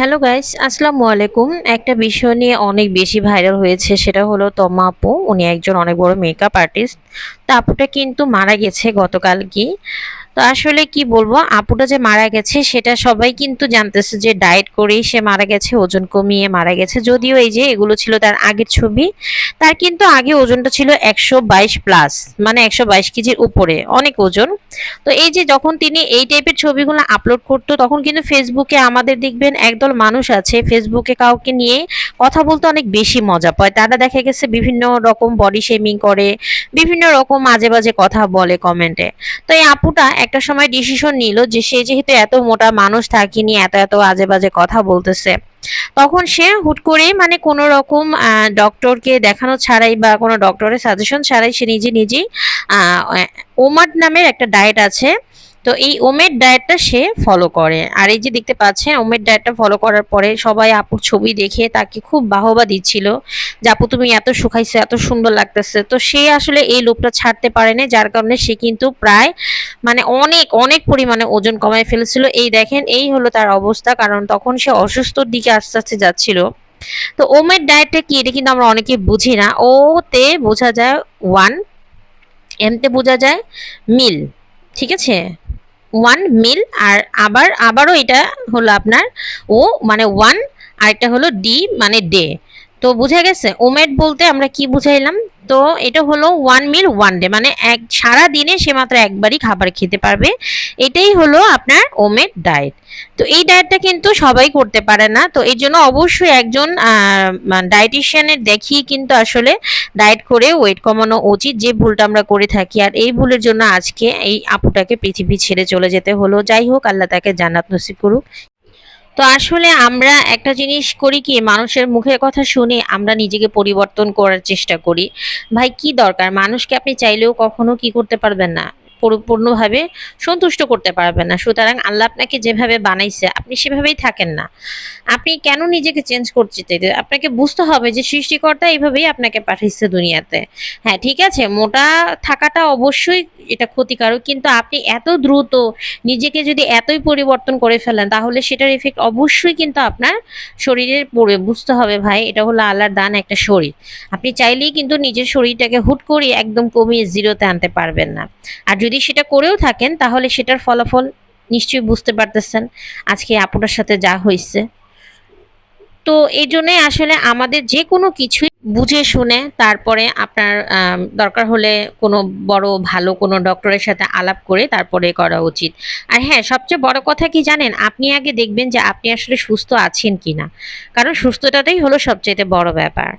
Hello guys আসসালামু আলাইকুম একটা বিষয় নিয়ে অনেক বেশি ভাইরাল হয়েছে, সেটা হলো তমা আপু। উনি একজন অনেক বড় মেকআপ আর্টিস্ট তা আপুটা কিন্তু মারা গেছে গতকাল কি তো আসলে কি বলব, আপুটা যে মারা গেছে সেটা সবাই কিন্তু জানতেছে যে ডায়েট করেই সে মারা গেছে, ওজন কমিয়ে মারা গেছে। যদিও এই যে এগুলো ছিল তার আগের ছবি, তার কিন্তু আগে ওজনটা ছিল একশো বাইশ প্লাস মানে একশো বাইশ কেজির উপরে, অনেক ওজন। তো এই যে যখন তিনি এই টাইপের ছবিগুলো আপলোড করতো, তখন কিন্তু ফেসবুকে আমাদের দেখবেন একদল মানুষ আছে ফেসবুকে কাউকে নিয়ে কথা বলতে অনেক বেশি মজা পায়। তারা দেখা গেছে বিভিন্ন রকম বডি শেমিং করে, বিভিন্ন রকম মাঝে মাঝে কথা বলে কমেন্টে তো এই আপুটা একটা সময় ডিসিশন নিল যে সে যেহেতু এত মোটা মানুষ থাকিনি, এত এত আজে বাজে কথা বলতেছে। তখন সে হুট করে মানে কোনো রকম ডক্টরকে দেখানো ছাড়াই বা কোনো ডক্টরের সাজেশন ছাড়াই সে নিজে নিজেই ওমাট নামের একটা ডায়েট আছে। তো এই ওমের ডায়েটটা সে ফলো করে। আর এই যে দেখতে পাচ্ছেন, ওমের ডায়েটটা ফলো করার পরে সবাই আপুর ছবি দেখে তাকে খুব বাহবা দিচ্ছিল যে, আপু, তুমি এত শুকাইছো, এত সুন্দর লাগতেছে। তো সে আসলে এই লোকটা ছাড়তে পারেনি যার কারণে সে কিন্তু প্রায় মানে অনেক অনেক পরিমাণে ওজন কমায় ফেলেছিল। এই দেখেন, এই হলো তার অবস্থা, কারণ তখন সে অসুস্থর দিকে আস্তে আস্তে যাচ্ছিল। তো ওমের ডায়েটটা কি, এটা কিন্তু আমরা অনেকে বুঝি না। ওতে বোঝা যায় ওয়ান এমতে বোঝা যায় মিল, ঠিক আছে? ওয়ান মিল আর আবার, আবারও এটা হলো আপনার ও মানে ওয়ান আর এটা হলো ডি মানে ডে তো বুঝা গেছে? ওমেট বলতে আমরা কি বুঝাইলাম? তো এটা হলো ওয়ান মিল ওয়ান ডে মানে এক, সারা দিনে সে মাত্র একবারই খাবার খেতে পারবে। এটাই হলো আপনার ওমেট ডায়েট তো এই ডায়েটটা কিন্তু সবাই করতে পারে না। তো এই জন্য অবশ্যই একজন ডায়েটিশিয়ানের দেখিয়ে কিন্তু আসলে ডায়েট করে ওয়েট কমানো উচিত। যে ভুলটা আমরা করে থাকি, আর এই ভুলের জন্য আজকে এই আপুটাকে পৃথিবী ছেড়ে চলে যেতে হলো। যাই হোক, আল্লাহ তাকে জান্নাত নসিব করুক। তো আসলে আমরা একটা জিনিস করি কি, মানুষের মুখের কথা শুনে আমরা নিজেকে পরিবর্তন করার চেষ্টা করি। ভাই, কি দরকার? মানুষকে আপনি চাইলেও কখনো কি করতে পারবেন না? পরিপূর্ণভাবে সন্তুষ্ট করতে পারবেন না। সুতরাং আল্লাহ আপনাকে যেভাবে বানাইছে, আপনি সেভাবেই থাকেন না। আপনি কেন নিজেকে চেঞ্জ করতে আপনাকে বুঝতে হবে যে সৃষ্টিকর্তা এইভাবেই আপনাকে পাঠিয়েছে দুনিয়াতে। হ্যাঁ ঠিক আছে, মোটা থাকাটা অবশ্যই এটা ক্ষতিকারক, কিন্তু আপনি এত দ্রুত নিজেকে যদি এতই পরিবর্তন করে ফেলেন, তাহলে সেটার এফেক্ট অবশ্যই কিন্তু আপনার শরীরের পড়বে বুঝতে হবে ভাই, এটা হলো আল্লাহর দান একটা শরীর। আপনি চাইলেই কিন্তু নিজের শরীরটাকে হুট করে একদম কমিয়ে জিরোতে আনতে পারবেন না। আর যদি সেটা করেও থাকেন, তাহলে সেটার ফলাফল নিশ্চয়ই বুঝতে পারতেছেন আজকে আপুটার সাথে যা হয়েছে। তো এই জন্যে আসলে আমাদের যে কোনো কিছুই বুঝে শুনে তারপরে আপনার দরকার হলে কোনো বড় ভালো কোনো ডক্টরের সাথে আলাপ করে তারপরে করা উচিত। আর হ্যাঁ সবচেয়ে বড় কথা কি জানেন? আপনি আগে দেখবেন যে আপনি আসলে সুস্থ আছেন কি না কারণ সুস্থতাটাই হলো সবচেয়ে বড় ব্যাপার।